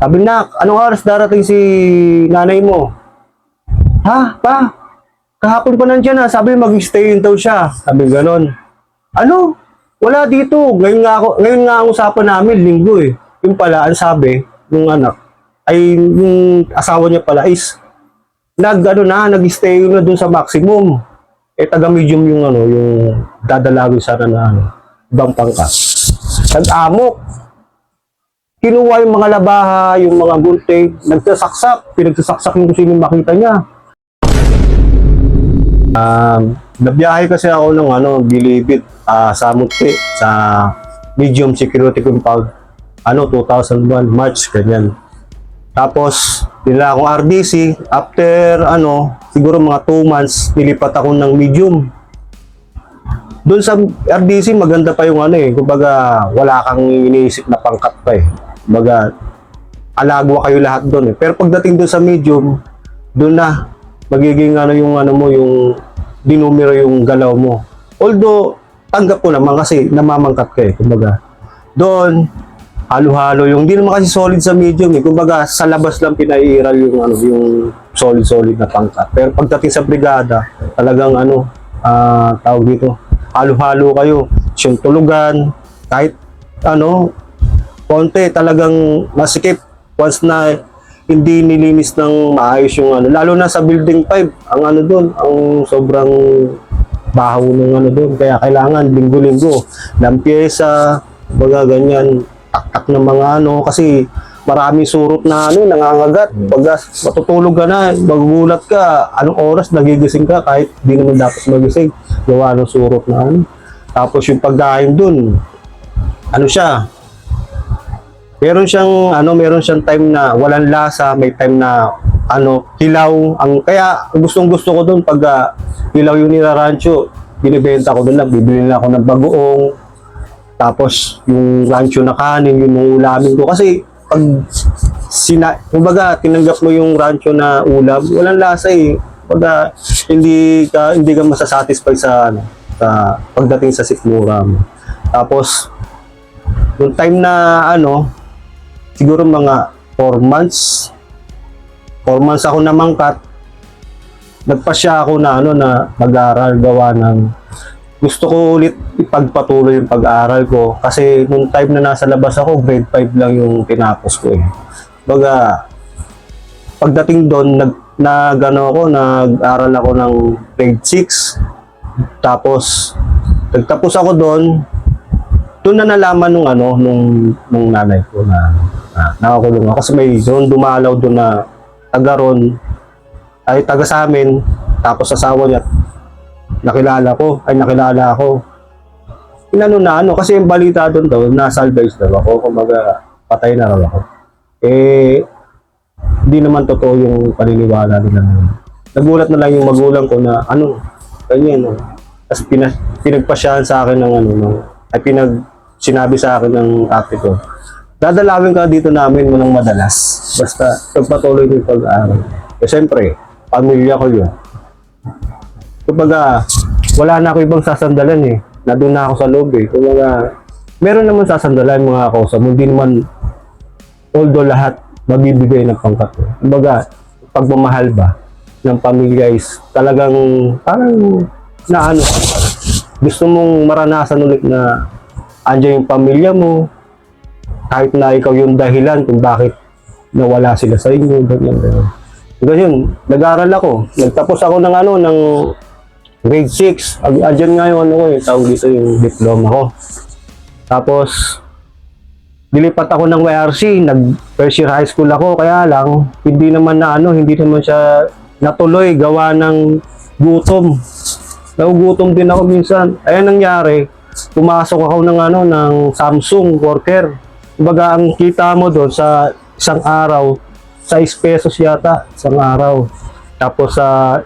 Sabi na, anong oras darating si nanay mo? Ha? Pa? Kahapon pa nandiyan na. Sabi mag-stay in daw siya. Sabi ganon. Ano? Wala dito. Ngayon nga, ako, ngayon nga ang usapan namin, linggo eh. Yung pala, ang sabi, nung anak, ay yung asawa niya pala is, nag, ano na, nag-stay na dun sa maximum. Eh, taga-medium yung ano, yung dadalawin sana na ano, ibang pangkat. Nag-amok. Kinuha yung mga labaha, yung mga gunting, nagsasaksak, pinagsasaksak yung sino makita niya. Um, nabiyahe kasi ako ng ano, Bilibid, ah, sa Munti, sa medium security compound, ano, 2001, March, ganyan. Tapos, nila akong RDC, after, ano, siguro mga 2 months, nilipat ako ng medium. Doon sa RDC, maganda pa yung ano eh, kumbaga, wala kang iniisip na pangkat pa eh. Kumbaga, alagwa kayo lahat doon eh. Pero pagdating doon sa medium, doon na, magiging ano yung ano mo, yung dinumero yung galaw mo. Although, tanggap ko naman kasi namamangkat ka eh. Kumbaga, doon, halo-halo yung hindi naman kasi solid sa medium eh. Kumbaga, sa labas lang pinairal yung ano, yung solid-solid na pangkat. Pero pagdating sa brigada, talagang ano, ah tawag dito, halo-halo kayo. Yung tulugan, kahit ano, konti talagang masikip once na hindi nilinis ng maayos yung ano. Lalo na sa building 5, ang ano doon, ang sobrang baho ng ano doon. Kaya kailangan linggo-linggo, lampiesa, baga ganyan, taktak ng mga ano, kasi maraming surot na ano, nangangagat. Pag matutulog ka na, magugulat ka, anong oras nagigising ka, kahit di naman dapat magising, gawa ng surot na ano. Tapos yung pagkain dun, ano siya, meron siyang ano meron siyang time na walang lasa may time na ano hilaw. Ang kaya gustong gusto ko doon pag ah, hilaw yung nirarancho binibenta ko doon lang. Bibili na ako ng bagoong tapos yung rancho na kanin yun yung ulamin ko. Kasi pag sina kumbaga tinanggap mo yung rancho na ulam walang lasa eh. Kumbaga hindi ka hindi ka masasatisfy sa ano sa pagdating sa sikmura mo. Tapos yung time na ano siguro mga 4 months. 4 months ako namangkat nagpasya ako na ano na mag-aral gawa ng gusto ko ulit ipagpatuloy yung pag-aaral ko. Kasi nung time na nasa labas ako grade 5 lang yung tinapos ko eh. Baga pagdating doon nag nag ano ako nag-aral ako ng grade 6 tapos nagtapos ako doon doon na nalaman nung ano nung nung nanay ko na na nakakulong ako. Kasi may doon dumalaw doon na taga ron ay taga sa amin tapos asawa niya nakilala ko ay nakilala ako. Inano na ano kasi yung balita doon daw na salvage daw ako kumaga patay na raw ako. Eh hindi naman totoo yung paniniwala nila na nagulat na lang yung magulang ko na ano ganyan no. tapos pina, pinagpasyahan sa akin ng ano ng, ay pinag sinabi sa akin ng ate ko dadalawin ka dito namin mo ng madalas. Basta pagpatuloy mo yung pag-aaral. Eh, siyempre, pamilya ko yun. Kumbaga, wala na ako ibang sasandalan eh. Nandun na ako sa loob eh. Kumbaga, meron naman sasandalan mga sa hindi naman although lahat magbibigay ng pangkat. Kumbaga, pagmamahal ba ng pamilya is talagang parang na ano, gusto mong maranasan ulit na andyan yung pamilya mo, kahit na ikaw yung dahilan kung bakit nawala sila sa inyo, ganyan, ganyan. Ganyan, nag-aral ako. Nagtapos ako ng ano, ng grade 6. Ag- Andyan nga yung ano ko, yung tawag dito yung diploma ko. Tapos, dilipat ako ng YRC, nag first year high school ako, kaya lang, hindi naman na ano, hindi naman siya natuloy, gawa ng gutom. Nagugutom din ako minsan. Ayan nangyari, pumasok ako ng ano, ng Samsung worker. Kumbaga, ang kita mo doon sa isang araw, 6 pesos yata, isang araw. Tapos sa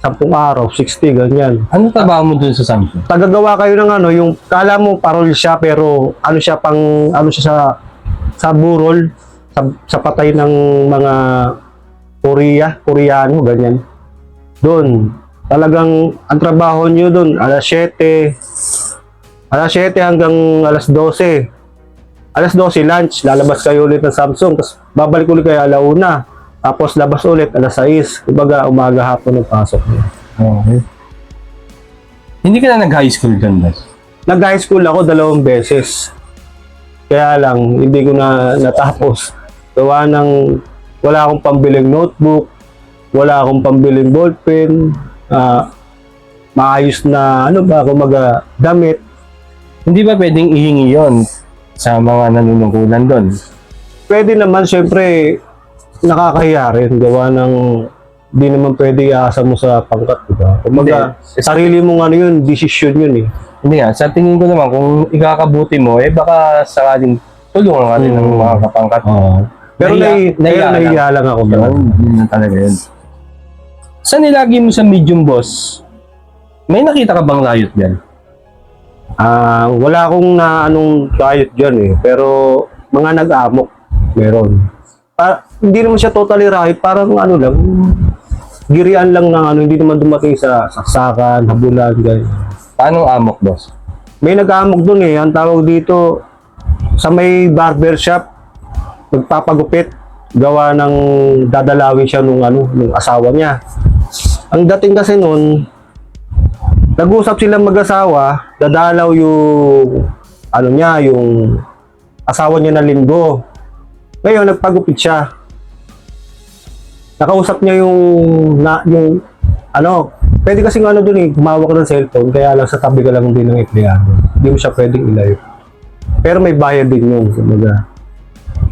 10 araw, 60, ganyan. Ano trabaho mo dun sa Samsung? Tagagawa kayo ng ano, yung kala mo parol siya pero ano siya pang ano siya sa sa burol sa, sa patay ng mga Korea, Koreano ganyan. Doon, talagang ang trabaho niyo doon alas 7 alas 7 hanggang alas 12. Alas 12 lunch, lalabas kayo ulit ng Samsung, tapos babalik ulit kayo alauna. Tapos labas ulit alas 6. Kumbaga umaga hapon ng pasok. Okay. Hindi ka na nag-high school dyan, boss? Nag-high school ako dalawang beses. Kaya lang, hindi ko na natapos. Gawa ng wala akong pambiling notebook, wala akong pambiling ballpen, ah, maayos na, ano ba, kumaga, damit. Hindi ba pwedeng ihingi yon sa mga nanunungkulan doon? Pwede naman, syempre, nakakahiya rin. Gawa ng, di naman pwede iasa mo sa pangkat, di ba? Hindi. sarili mong ano yun, desisyon yun eh. Hindi nga, sa tingin ko naman, kung ikakabuti mo, eh baka sakaling tulungan ka rin ng Hmm. mga kapangkat. Oo. Pero Nahiya- nahi, nahiya pero lang. nahiya lang ako. Yun, yun na talaga yun. Saan nilagi mo sa medium boss? May nakita ka bang layot yan? Ah, wala akong na anong riot diyan eh, pero mga nag-amok meron. Pa, hindi naman siya totally riot, parang ano lang, girian lang ng ano, hindi naman dumating sa saksakan, habulan, ganyan. Paano amok boss? May nag-amok doon eh, ang tawag dito sa may barber shop, nagpapagupit, gawa ng dadalawin siya nung ano, nung asawa niya. Ang dating kasi noon, nag-usap sila mag-asawa, dadalaw yung ano niya, yung asawa niya na linggo. Ngayon, nagpagupit siya. Nakausap niya yung, na, yung, ano, pwede kasing ano dun eh, gumawak ng cellphone, kaya lang sa tabi ka lang din ng empleyado. Hindi mo siya pwedeng ilayo. Pero may bayad din yun, kumbaga.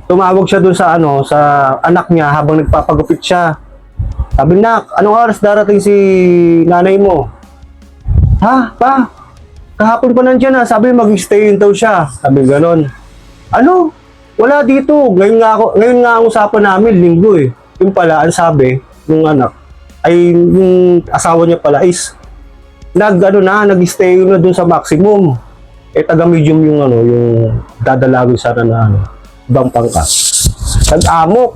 Tumawag siya dun sa ano, sa anak niya habang nagpapagupit siya. Sabi, nak, anong oras darating si nanay mo? Ha? Pa? Kahapon pa nandiyan na. Sabi, mag-stay in daw siya. Sabi, ganon. Ano? Wala dito. Ngayon nga, ako, ngayon nga ang usapan namin, linggo eh. Yung pala, ang sabi, ng anak, ay yung asawa niya pala is, nag, ano na, nag-stay na dun sa maximum. Eh, taga-medium yung ano, yung dadalawin sana na ano, ibang pangkat. Nag-amok.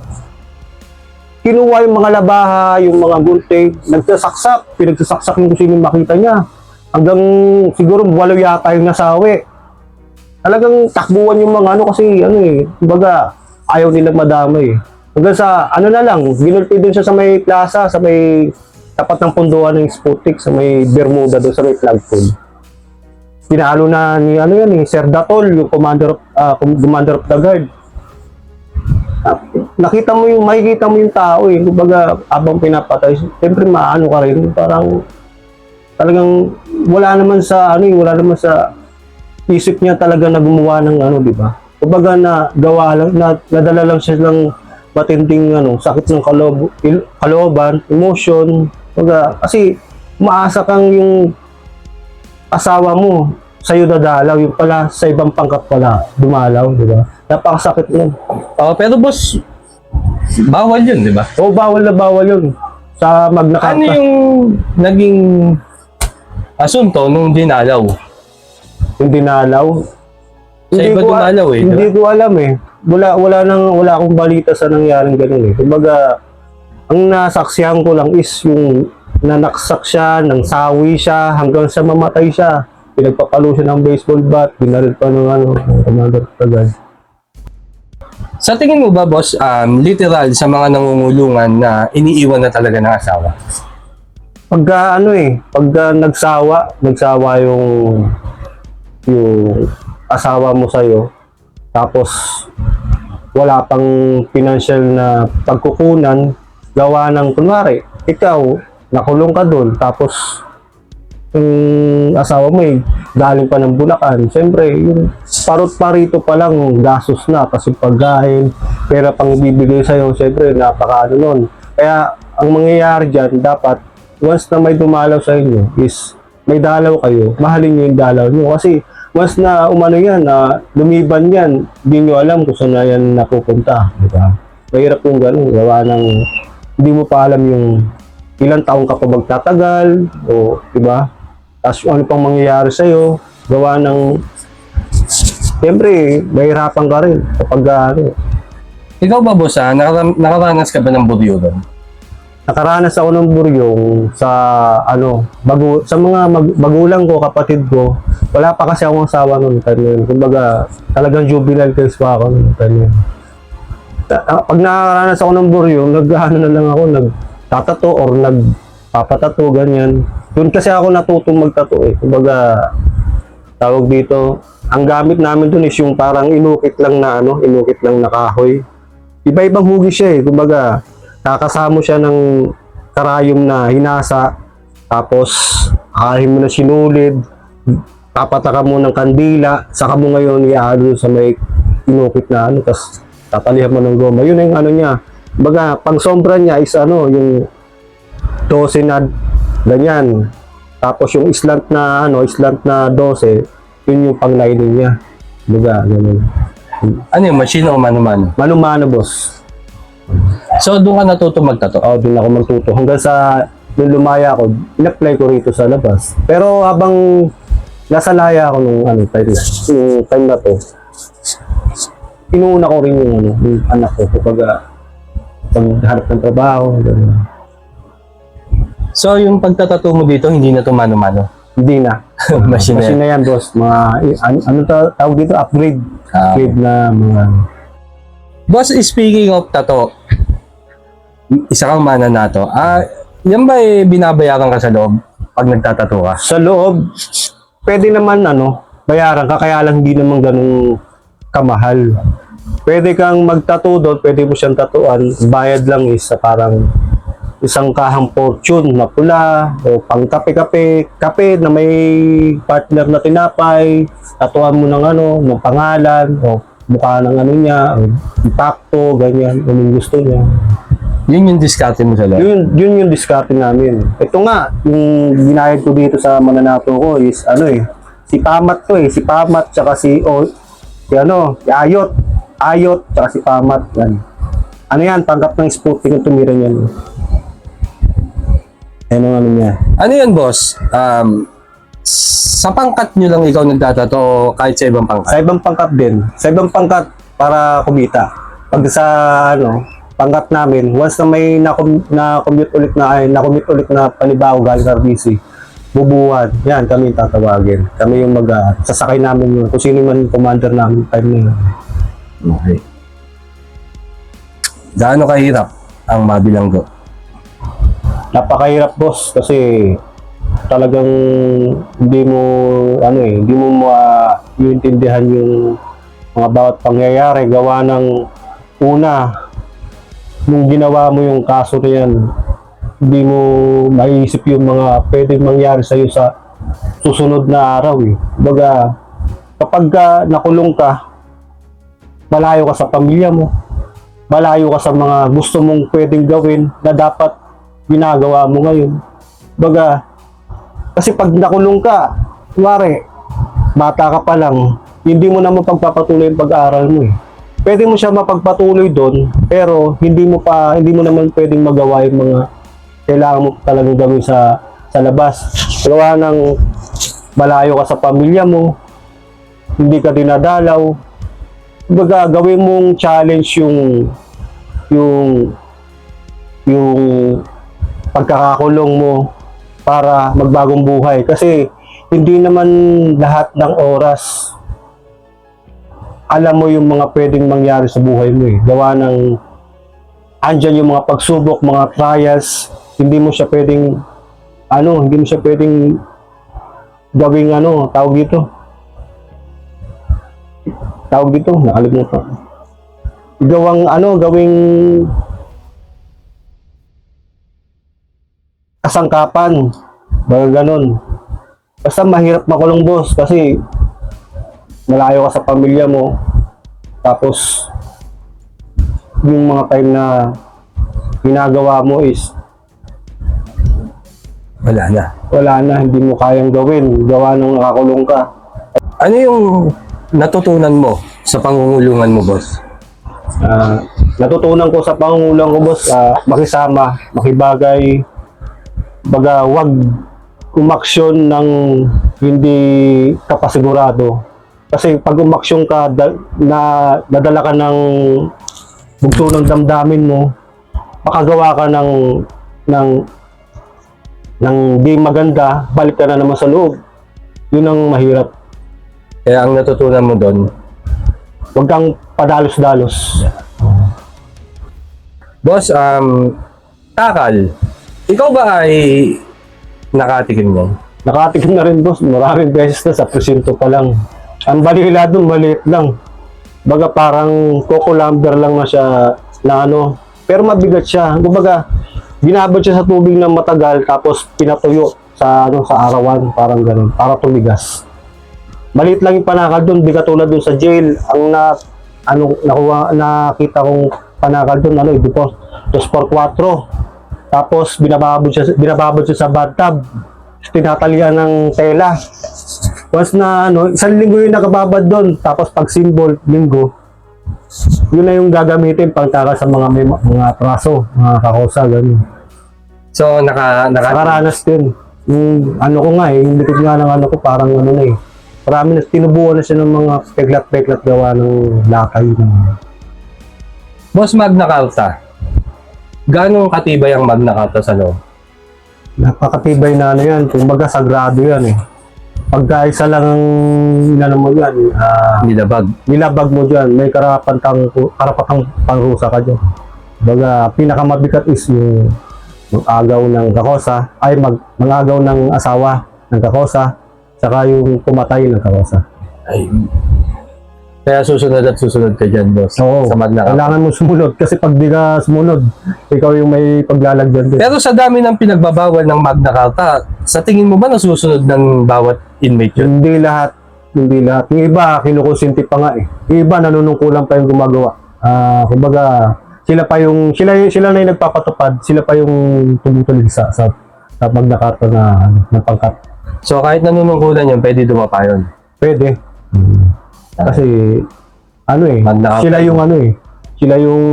Kinuha yung mga labaha, yung mga gunting, nagsasaksak, pinagsasaksak yung kung sino makita niya. Hanggang siguro walo yata yung nasawi. Talagang takbuhan yung mga ano kasi ano eh, kumbaga ayaw nila madamay eh. Hanggang sa ano na lang, ginulpi doon siya sa may plaza, sa may tapat ng punduan ng Sputnik, sa may Bermuda doon sa may flagpole. Pinalo na ni ano yan eh, Sir Datol, yung commander of, ah, commander of the guard. Ah, nakita mo yung, makikita mo yung tao eh, kumbaga abang pinapatay, siyempre maano ka rin, parang talagang wala naman sa ano eh, wala naman sa isip niya talaga na gumawa ng ano, di ba? Kumbaga na gawa lang, na, nadala lang siya ng matinding ano, sakit ng kaloob, il, kalooban, emotion. Kumbaga, kasi umaasa kang yung asawa mo sa'yo dadalaw, yung pala sa ibang pangkat pala dumalaw, di ba? Napakasakit nun. Oh, pero boss, bawal yun, di ba? O bawal na bawal yun sa Magna Carta. Ano yung naging asunto nung dinalaw? Yung dinalaw. Sa iba ko, dumalaw eh, di Hindi ko alam eh. Wala, wala, nang, wala akong balita sa nangyaring ganun eh. Kumbaga, ang nasaksihan ko lang is yung nanaksak siya, nang sawi siya, hanggang sa mamatay siya. Pinagpapalo siya ng baseball bat, binaril pa ng ano, commander tagad. Sa tingin mo ba, boss, um, literal sa mga nangungulungan na iniiwan na talaga ng asawa? Pagka ano eh, pagka nagsawa, nagsawa yung yung asawa mo sa'yo, tapos wala pang financial na pagkukunan, gawa ng kunwari, ikaw, nakulong ka doon, tapos yung asawa mo eh, galing pa ng Bulacan, siyempre, yung parot parito pa lang, gastos na, kasi pagkain, pera pang bibigay sa'yo, siyempre, napaka ano nun. Kaya, ang mangyayari dyan, dapat, once na may dumalaw sa inyo, is, may dalaw kayo, mahalin nyo yung dalaw nyo. Kasi, once na umano yan, na lumiban yan, hindi nyo alam kung saan na yan napupunta. Di ba? Mahirap yung ganun, gawa ng, hindi mo pa alam yung ilang taong ka pa magtatagal, o, di ba? Tapos ano pang mangyayari sa'yo, gawa ng, siyempre, mahirapan ka rin kapag ano, Ikaw ba, boss, ah, nakaranas ka ba ng buryugan? Nakaranas ako ng buryong sa ano, bagu sa mga mag- magulang ko, kapatid ko. Wala pa kasi akong asawa noon time yun. Kumbaga, talagang juvenile case pa ako noon time ah, Pag nakaranas ako ng buryong, nag-ano na lang ako, nagtatato or nagpapatato, ganyan. Doon kasi ako natutong magtato eh. Kumbaga, tawag dito, ang gamit namin doon is yung parang inukit lang na ano, inukit lang na kahoy. Iba-ibang hugis siya eh. Kumbaga, kakasamo siya ng karayom na hinasa, tapos akahin mo na sinulid, papataka mo ng kandila, saka mo ngayon iaalo sa may inukit na ano, tapos tatalihan mo ng goma. Yun yung ano niya. Kumbaga, pang sombra niya is ano, yung 12 na ganyan. Tapos yung islant na ano, islant na 12, yun yung pang lining niya. Kumbaga, ganun. Ano yung machine o mano-mano? Mano-mano, boss. So, doon ka natuto magtato. Oo, doon ako magtuto. Hanggang sa nung lumaya ako, in-apply ko rito sa labas. Pero habang nasa laya ako nung ano, time na, yung time na to, inuuna ko rin yung, ano, yung anak ko. Kapag paghanap ng trabaho, gano'n. So, yung pagtatato mo dito, hindi na to mano-mano. Hindi na. Machine yan. na yan, boss. Mga, ano, ano ta- tawag dito? Upgrade. Ah. Upgrade na mga... Boss, speaking of tato, isa kang mananato. Ah, yan ba eh, binabayaran ka sa loob pag nagtatato ka? Sa loob, pwede naman ano, bayaran ka, kaya lang hindi naman ganun kamahal. Pwede kang magtato doon, pwede mo siyang tatuan, bayad lang is sa parang isang kahang fortune na pula o pang kape-kape, kape na may partner na tinapay, tatuan mo ng ano, ng pangalan o mukha ng ano niya, impacto, ganyan, yung gusto niya. Yun yung diskarte mo sa loob. Yun, yun yung discarte namin. Ito nga, yung ginayad ko dito sa mananato ko is ano eh, si Pamat to eh, si Pamat tsaka si, o, si ano, si Ayot. Ayot tsaka si Pamat. Yan. Ano yan, tanggap ng Sputnik yung tumira niyan. Ano ano niya. Ano yan, boss? Um, sa pangkat nyo lang ikaw nagtatato o kahit sa ibang pangkat? Sa ibang pangkat din. Sa ibang pangkat para kumita. Pag sa ano, pangkat namin, once na may na-com- na-commute ulit na ay na-commute ulit na panibago galing sa RBC, bubuhan. Yan, kami yung tatawagin. Kami yung mag ah, sasakay namin yun. Kung sino man yung commander namin time na yun. Okay. Gaano kahirap ang mabilanggo? Napakahirap boss kasi talagang hindi mo ano eh, hindi mo maintindihan yung mga bawat pangyayari gawa ng una nung ginawa mo yung kaso na yan hindi mo maiisip yung mga pwedeng mangyari sa iyo sa susunod na araw eh. Baga kapag ka nakulong ka malayo ka sa pamilya mo malayo ka sa mga gusto mong pwedeng gawin na dapat ginagawa mo ngayon. Baga, kasi pag nakulong ka, kumari, bata ka pa lang, hindi mo naman pagpapatuloy yung pag-aaral mo eh. Pwede mo siya mapagpatuloy doon, pero hindi mo pa, hindi mo naman pwedeng magawa yung mga kailangan mo talagang gawin sa sa labas. Gawa ng malayo ka sa pamilya mo, hindi ka dinadalaw. Baga, gawin mong challenge yung yung yung pagkakakulong mo para magbagong buhay kasi hindi naman lahat ng oras alam mo yung mga pwedeng mangyari sa buhay mo eh. Gawa ng andyan yung mga pagsubok, mga trials, hindi mo siya pwedeng ano, hindi mo siya pwedeng gawing ano, tawag dito. Tawag dito, nakalimutan. Gawang ano, gawing kasangkapan. Baga ganun. Basta mahirap makulong boss kasi malayo ka sa pamilya mo. Tapos yung mga time na ginagawa mo is Wala na. wala na, hindi mo kayang gawin. Gawa nung nakakulong ka. Ano yung natutunan mo sa pangungulungan mo, boss? Ah, natutunan ko sa pangungulang ko boss, ah, makisama, makibagay, baga wag umaksyon ng hindi kapasigurado. Kasi pag umaksyon ka, da- na dadala ka ng bugso ng damdamin mo, makagawa ka ng ng ng di maganda, balik ka na naman sa loob. Yun ang mahirap. Kaya ang natutunan mo doon, Huwag kang padalos-dalos. Boss, um, Takal, ikaw ba ay nakatikim niyan? Nakatikim na rin boss, maraming beses na sa presinto pa lang. Ang balila doon, maliit lang. Baga parang coco lumber lang na siya na ano. Pero mabigat siya. Kumbaga, binabad siya sa tubig ng matagal tapos pinatuyo sa ano sa arawan, parang ganun, para tumigas. Maliit lang yung panakal doon, di katulad doon sa jail. Ang na ano nakuha nakita kong panakal doon ano, ito po, 2x4. Tapos binababad siya binababad siya sa bathtub. Tinatalian ng tela. Once na ano, isang linggo yung nakababad doon. Tapos pag symbol, linggo, yun na yung gagamitin pagtaka sa mga may, mga traso, mga kakosa, ganun. So, naka, naka, Nakaranas din. Yung ano ko nga eh, yung likod nga ng ano ko, parang ano na eh. Marami na, tinubuan na siya ng mga peklat-peklat gawa ng lakay. Boss Magna Carta, gano'ng katibay ang Magna Carta sa loob? Napakatibay na ano yan, kumbaga sagrado yan eh. Pagka isa lang ang inano mo yan, ah, Nilabag. nilabag mo dyan, may karapatang, karapatang pangrusa ka dyan. Baga, pinakamabigat is yung, yung agaw ng kakosa, ay mag, mangagaw ng asawa ng kakosa, saka yung pumatay ng kakosa. Ay. Kaya susunod at susunod ka dyan, boss. Oo, Sa Magna Carta. kailangan mo sumunod kasi pag di ka sumunod, ikaw yung may paglalagyan din. Pero sa dami ng pinagbabawal ng Magna Carta, sa tingin mo ba nasusunod ng bawat inmate yun? Hindi lahat, hindi lahat. Yung iba, kinukonsinti pa nga eh. Yung iba, nanunungkulan pa yung gumagawa. Ah, kumbaga, sila pa yung, sila, sila na yung nagpapatupad, sila pa yung tumutulig sa, sa, sa Magna Carta na, ano, na pangkat. So kahit nanunungkulan yun, pwede dumapa yun. Pwede. Kasi, ano eh, Magna sila yung ano eh, sila yung,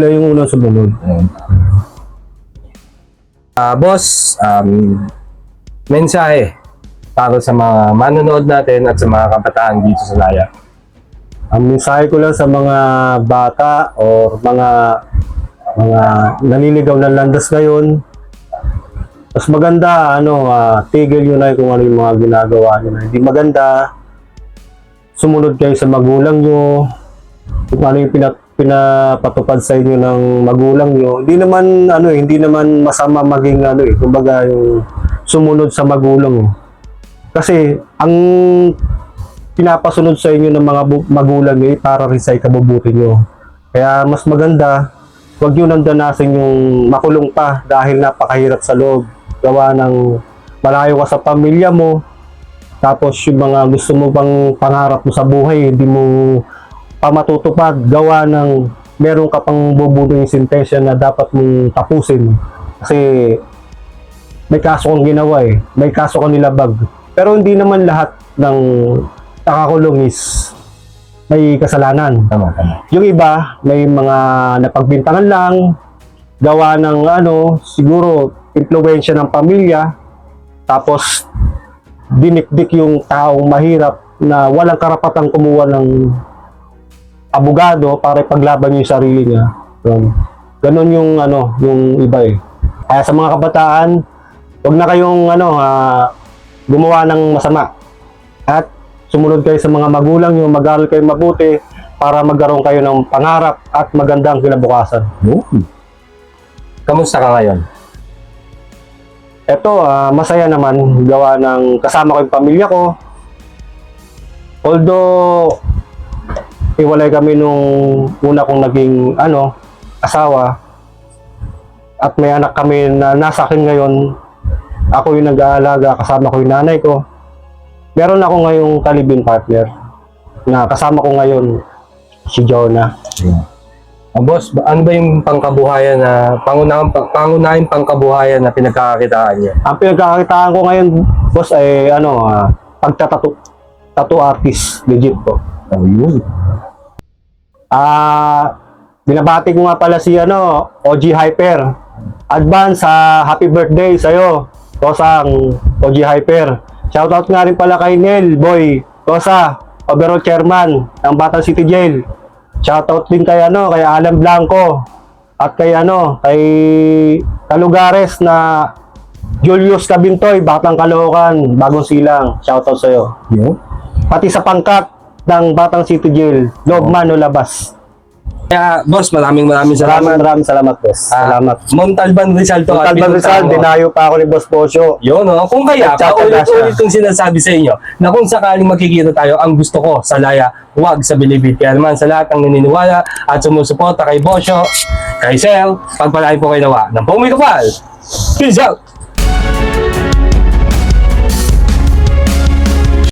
sila yung unang sumunod. Ah, boss, um, mensahe para sa mga manonood natin at sa mga kabataan dito sa Laya. Ang mensahe ko lang sa mga bata o mga mga naliligaw ng landas ngayon, mas maganda ano, ah, tigil yun na kung ano yung mga ginagawa nyo na. Hindi maganda, sumunod kayo sa magulang nyo, kung ano yung pina, pinapatupad sa inyo ng magulang nyo. Hindi naman, ano eh, hindi naman masama maging ano eh, kumbaga yung sumunod sa magulang. Kasi, ang pinapasunod sa inyo ng mga magulang nyo eh, para rin sa ikabubuti nyo. Kaya mas maganda, huwag nyo nandanasin yung makulong pa dahil napakahirap sa loob. Gawa ng malayo ka sa pamilya mo, tapos yung mga gusto mo pang pangarap mo sa buhay, hindi mo pa matutupad. Gawa ng meron ka pang bubuno yung sentensya na dapat mong tapusin. Kasi may kaso kang ginawa eh. May kaso kang nilabag. Pero hindi naman lahat ng nakakulong is may kasalanan. Tama, tama. Yung iba, may mga napagbintangan lang, gawa ng ano, siguro, impluensya ng pamilya, tapos dinikdik yung taong mahirap na walang karapatang kumuha ng abogado para ipaglaban yung sarili niya. Yun. Ganon yung ano, yung iba eh. Kaya sa mga kabataan, wag na kayong ano, ah, gumawa ng masama. At sumunod kayo sa mga magulang nyo, mag-aral kayo mabuti para magkaroon kayo ng pangarap at magandang kinabukasan. Kamusta ka ngayon? Ito, ah, masaya naman gawa ng kasama ko yung pamilya ko. Although, iwalay kami nung una kong naging ano, asawa. At may anak kami na nasa akin ngayon. Ako yung nag-aalaga, kasama ko yung nanay ko. Meron ako ngayong kalibin partner na kasama ko ngayon si Jonah. Ah, boss, ano ba yung pangkabuhayan na, pangunahing, pangunahing pangkabuhayan na pinagkakakitaan niya? Ang pinagkakakitaan ko ngayon, boss, ay ano, ah, pagtatato. Tattoo artist, legit po. Oh, yun. Ah, binabati ko nga pala si ano, OG Hyper. Advance sa happy birthday sa'yo. Tosang OG Hyper. Shoutout nga rin pala kay Nel, boy. Tosa, overall chairman ng Batang City Jail. Shoutout din kay ano, kay Alan Blanco. At kay ano, kay Kalugares na Julius Cabintoy, Batang Caloocan, Bagong Silang. Shoutout sa'yo. Yun. Pati sa pangkat ng Batang City Jail, loob man o labas. Kaya, boss, maraming maraming Salamat, salamat. maraming salamat, boss. Ah, Salamat. Montalban Rizal to. at Talban pinuntahan Rizal, dinayo pa ako ni Boss Pocio. Yun, no? Kung kaya, paulit-ulit itong sinasabi sa inyo na kung sakaling magkikita tayo, ang gusto ko sa Laya, huwag sa Bilibid. Kaya naman sa lahat ng naniniwala at sumusuporta kay Bosyo, kay Sel, pagpalain po kayo nawa ng Pumikapal. Peace out!